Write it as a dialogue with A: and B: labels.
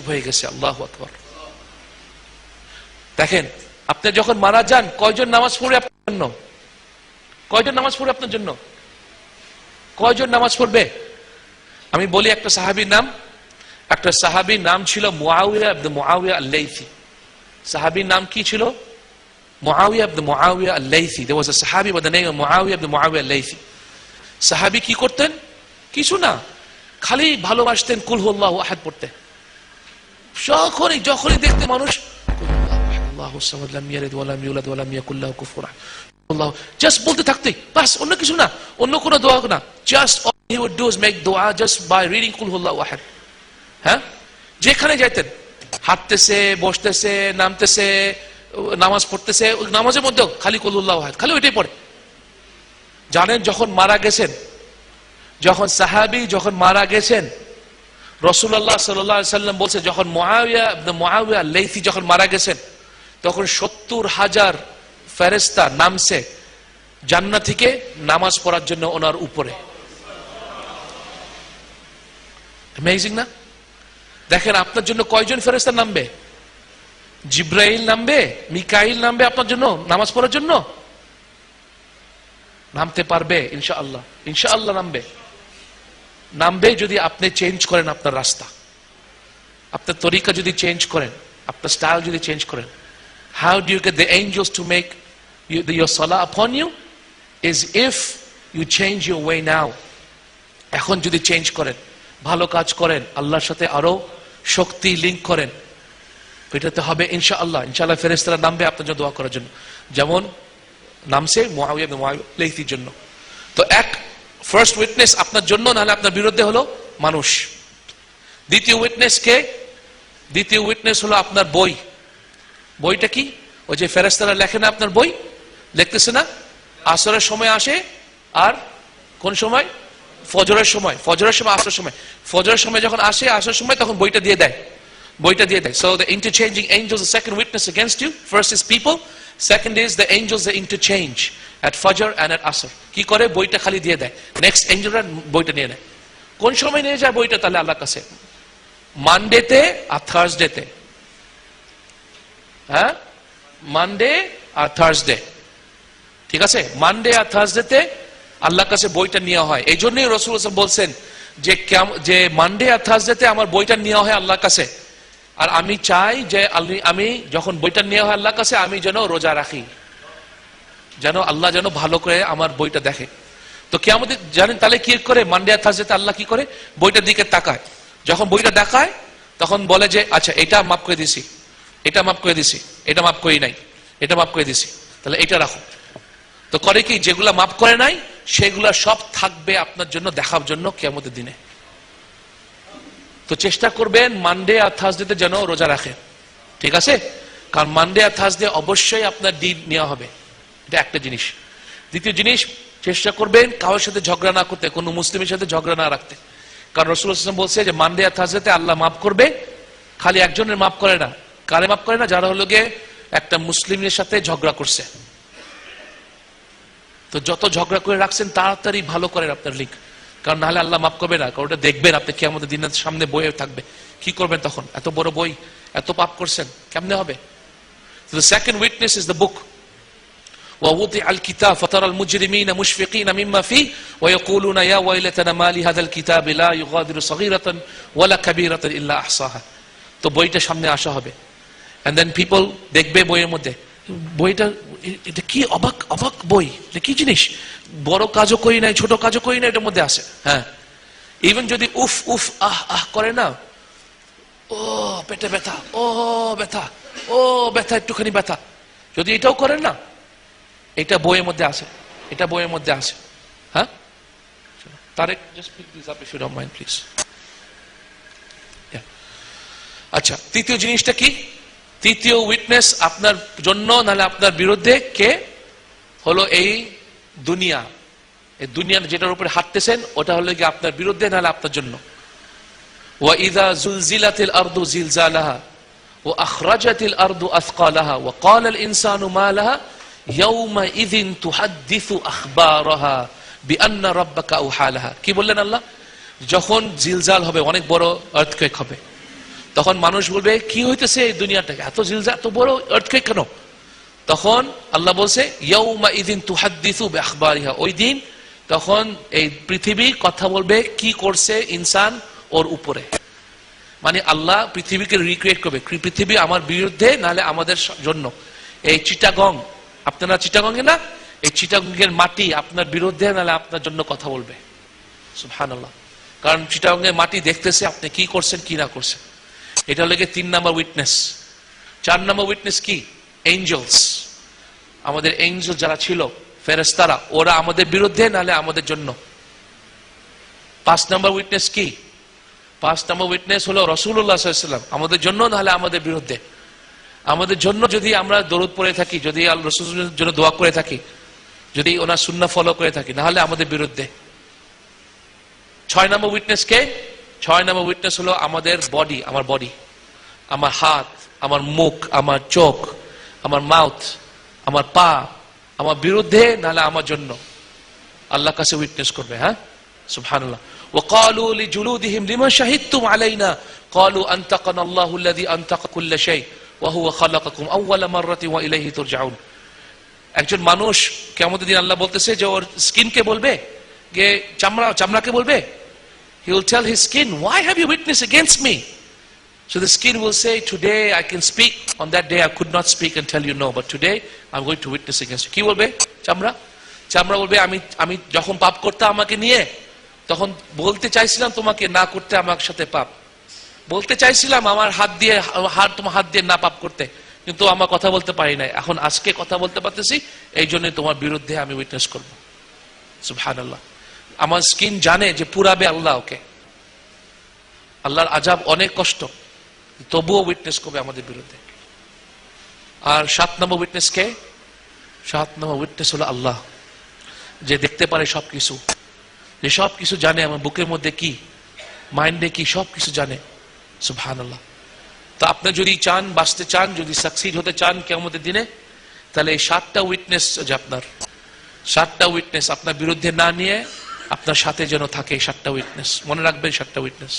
A: হয়ে গেছে, আল্লাহ আকবর। দেখেন, আপনি যখন মারা যান, কয়জন নামাজ পড়ে আপনার জন্য? কয়জন নামাজ পড়বে আপনার জন্য? কয়জন নামাজ পড়বে? আমি বলি একটা সাহাবীর নাম, একটা সাহাবীর নাম ছিল আল-লাইথি নাম কি ছিল? সাহাবী কি করতেন? কিছু না, খালি ভালোবাসতেন, কুল হুল্লাহু আহাদ পড়তে যখনই যখনই দেখতে মানুষ হ্যাঁ? যেখানে যাইতেন, হাঁটতেছে, বসতেছে, নামতেছে, নামাজ পড়তেছে নামাজের মধ্যেও খালি কুলুল্লাহ আহাদ, খালি ওইটাই পড়ে। জানেন যখন মারা গেছেন, যখন সাহাবি যখন মারা গেছেন রসুল্লাহ সাল্লাম বলছে, যখন মহাবিয়া মহাবিয়া লেইথি যখন মারা গেছেন, তখন সত্তর হাজার ফেরেস্তা নামছে জান্না থেকে নামাজ পড়ার জন্য ওনার উপরে। না? দেখেন, আপনার জন্য কয়জন ফেরেস্তা নামবে? জিব্রাইল নামবে? মিকাইল নামবে আপনার জন্য নামাজ পড়ার জন্য? নামতে পারবে, ইনশাআল্লাহ। ইনশাআল্লাহ নামবে। নামবে যদি আপনি চেঞ্জ করেন আপনার রাস্তা। আপনার তরিকা যদি চেঞ্জ করেন, আপনার স্টাইল যদি চেঞ্জ করেন how do you get the to make your soul upon you is if you change your way now এখন যদি চেঞ্জ করেন, ভালো কাজ করেন, আল্লাহর সাথে আরও শক্তি লিঙ্ক করেন, এটাতে হবে ইনশাআল্লাহ। ইনশাআল্লাহ ফেরেস্তারা নামবে আপনার জন্য দোয়া করার জন্য। যেমন নামছে মুআবিয়া ইবনে মুআবিয়া লেইথির জন্য। তো এক ফার্স্ট উইটনেস আপনার জন্য, নাহলে আপনার বিরুদ্ধে হলো মানুষ। দ্বিতীয় উইটনেস কে? দ্বিতীয় উইটনেস হলো আপনার বই। বইটা কি? ওই যে ফেরেস্তারা লেখে না আপনার বই? লিখতেছে না? আসরের সময় আসে, আর কোন সময়? ফজরের সময়। ফজরের সময়, আসরের সময়। ফজরের সময় যখন আসে, আসরের সময় তখন বইটা দিয়ে দেয়। বইটা দিয়ে দেয়। So the interchanging angels the second witness against you first is people second is the angels the interchange at ফজর অ্যান্ড আসর কি করে? বইটা খালি দিয়ে দেয়। নেক্সট এঞ্জেলরা বইটা নিয়ে নেয়। কোন সময় নিয়ে যায় বইটা? তাহলে আল্লাহর কাছে। মানডেতে আর থার্সডেতে হ্যাঁ? মানডে আর থার্সডে ঠিক আছে? মানডে আর থার্সডেতে আল্লাহর কাছে বইটা নেওয়া হয়। এই জন্যই রসুল বলছেন যে যে মানডে আর থার্সডেতে আমার বইটা নেওয়া হয় আল্লাহর কাছে। আর আমি চাই যে আমি যখন বইটা নেওয়া হয় আল্লাহর কাছে, আমি যেন রোজা রাখি। যেন আল্লাহ যেন ভালো করে আমার বইটা দেখে। তো কে আমাদের জানেন তাহলে কি করে? মানডে আর থার্সডেতে আল্লাহ কি করে? বইটার দিকে তাকায়। যখন বইটা দেখায়, তখন বলে যে আচ্ছা এটা মাফ করে দিছি এটা মাফ করে দিছি এটা মাফ করি নাই। এটা মাফ করে দিছি তাহলে এটা রাখো। তো করে কি? যেগুলা মাফ করে নাই, সেগুলা সব থাকবে আপনার জন্য দেখার জন্য কেমতের দিনে। তো চেষ্টা করবেন মানডে আর থার্সডেতে যেন রোজা রাখে ঠিক আছে? কারণ মানডে আর থার্সডে অবশ্যই আপনার দিন নেওয়া হবে। এটা একটা জিনিস। দ্বিতীয় জিনিস, চেষ্টা করবেন কারোর সাথে ঝগড়া না করতে, কোনো মুসলিমের সাথে ঝগড়া না রাখতে। কারণ রসুল ইসলাম বলছে যে মানডে আর থার্সডেতে আল্লাহ মাফ করবে, খালি একজনের মাফ করে না। কারে মাফ করে না? যারা হলো গিয়ে একটা মুসলিমের সাথে ঝগড়া করছে। তো যত ঝগড়া করে রাখছেন, তাড়াতাড়ি ভালো করেন আপনার লিঙ্ক কারণ নাহলে আল্লাহ মাফ করবে না, কারণ ওটা দেখবেন আপনি কি আমাদের দিনের সামনে বইয়ে থাকবে। কি করবেন তখন? এত বড় বই, এত পাপ করছেন, কেমনে হবে? Second witness is the book. ووضع الكتاب فترى المجرمين مشفقين مما فيه ويقولون يا ويلتنا ما لهذا الكتاب لا يغادر صغيرة ولا كبيرة إلا أحصاها তো বইটা সামনে আসা হবে and then people দেখবে বইয়ের মধ্যে বইটা এ- এটা কি অবাক অবাক বই এটা কি জিনিস বড় কাজও করি নাই ছোট কাজও করি না এটার মধ্যে আছে হ্যাঁ ইভেন যদি উফ উফ আহ আহ করে না ও পেটে ব্যথা ও ব্যথা ও ব্যথা একটুখানি ব্যথা যদি এটাও করেন না এটা বইয়ের মধ্যে আছে এটা বইয়ের মধ্যে আছে হ্যাঁ Tareq just pick this up if you don't mind please আচ্ছা তৃতীয় জিনিসটা কি তৃতীয় উইটনেস আপনার জন্য নাহলে আপনার বিরুদ্ধে কে হলো এই দুনিয়া এই দুনিয়ার যেটার উপরে হাঁটতেছেন ওটা হলো কি আপনার বিরুদ্ধে নাহলে আপনার জন্য وإذا زلزلت الأرض زلزالها وأخرجت الأرض أثقالها وقال الإنسان ما لها কি বললেন আল্লাহ? যখন জিলজাল হবে, অনেক বড় আর্থকেক হবে। তখন মানুষ বলবে, কি হইতেছে এই দুনিয়াটাকে? এত জিলজা, এত বড় আর্থকেক কেন? তখন আল্লাহ বলছে ইয়ৌমা ইদিন তুহাদ্দিসু আখবরিহা ওই দিন তখন এই পৃথিবী কথা বলবে, কি করছে ইনসান ওর উপরে? মানে আল্লাহ পৃথিবীকে রিক্রিয়েট করবে। পৃথিবী আমার বিরুদ্ধে, নাহলে আমাদের জন্য। এই চিটাগং আপনারা চিটাগঙ্গে না? এই চিটাগঙ্গের মাটি আপনার বিরুদ্ধে নাহলে আপনার জন্য কথা বলবে। সুবহানাল্লাহ। কারণ চিটাগঙ্গের মাটি দেখতেছে আপনি কি করছেন, কি না করছেন। এটা লেগে তিন নাম্বার উইটনেস চার নম্বর উইটনেস কি? এঞ্জেলস আমাদের এঞ্জেল যারা ছিল ফেরেস্তারা ওরা আমাদের বিরুদ্ধে নাহলে আমাদের জন্য। পাঁচ নম্বর উইটনেস কি? পাঁচ নম্বর উইটনেস হলো রসুল্লাহ আমাদের জন্য নাহলে আমাদের বিরুদ্ধে। আমাদের জন্য যদি আমরা দরুদ পড়ে থাকি যদি আল রসুলের জন্য দোয়া করে থাকি যদি ওনার শূন্য ফলো করে থাকি নাহলে আমাদের বিরুদ্ধে ছয় নম্বর উইটনেস কে ছয় নম্বর উইটনেস হলো আমাদের বডি আমার বডি আমার হাত আমার মুখ আমার চোখ আমার মাউথ আমার পা আমার বিরুদ্ধে নাহলে আমার জন্য আল্লাহ কাছে উইটনেস করবে হ্যাঁ সুবহানাল্লাহ وقالوا لجلودهم لما شهدتم علينا قالوا أنتقنا الله الذي أنتق كل شيء একজন মানুষ কেমন দিন আল্লাহ বলতেছে যে ওর স্কিনকে বলবে চামড়া চামড়াকে বলবে he will tell skin why have you witness against me So the skin will say, today I can speak. On that day I could not speak and tell you no. But today I'm going to witness against you. কি বলবে চামড়া চামড়া বলবে আমি আমি যখন পাপ করতে আমাকে নিয়ে তখন বলতে চাইছিলাম তোমাকে না করতে আমার সাথে পাপ বলতে চাইছিলাম আমার হাত দিয়ে, হাত, তোমার হাত দিয়ে না পাপ করতে, কিন্তু আমার কথা বলতে পারি নাই। এখন আজকে কথা বলতে পারতেছি, এই জন্য তোমার বিরুদ্ধে আমি উইটনেস করব। সুবহান আল্লাহ আমার স্কিন জানে যে পুরাবে আল্লাহ ওকে। আল্লাহর আজাব অনেক কষ্ট, তবুও উইটনেস করবে আমাদের বিরুদ্ধে। আর সাত নম্বর উইটনেস কে? সাত নম্বর উইটনেস হলো আল্লাহ, যে দেখতে পারে সবকিছু। যে সব কিছু জানে, আমার বুকের মধ্যে কি মাইন্ডে কি সব কিছু জানে। সুবহান তো আপনি যদি চান, বাঁচতে চান, যদি সাকসিড হতে চান কেমতের দিনে, তাহলে এই সাতটা উইটনেস যে আপনার, সাতটা উইটনেস আপনার বিরুদ্ধে না নিয়ে আপনার সাথে যেন থাকে সাতটা উইটনেস মনে রাখবেন সাতটা উইটনেস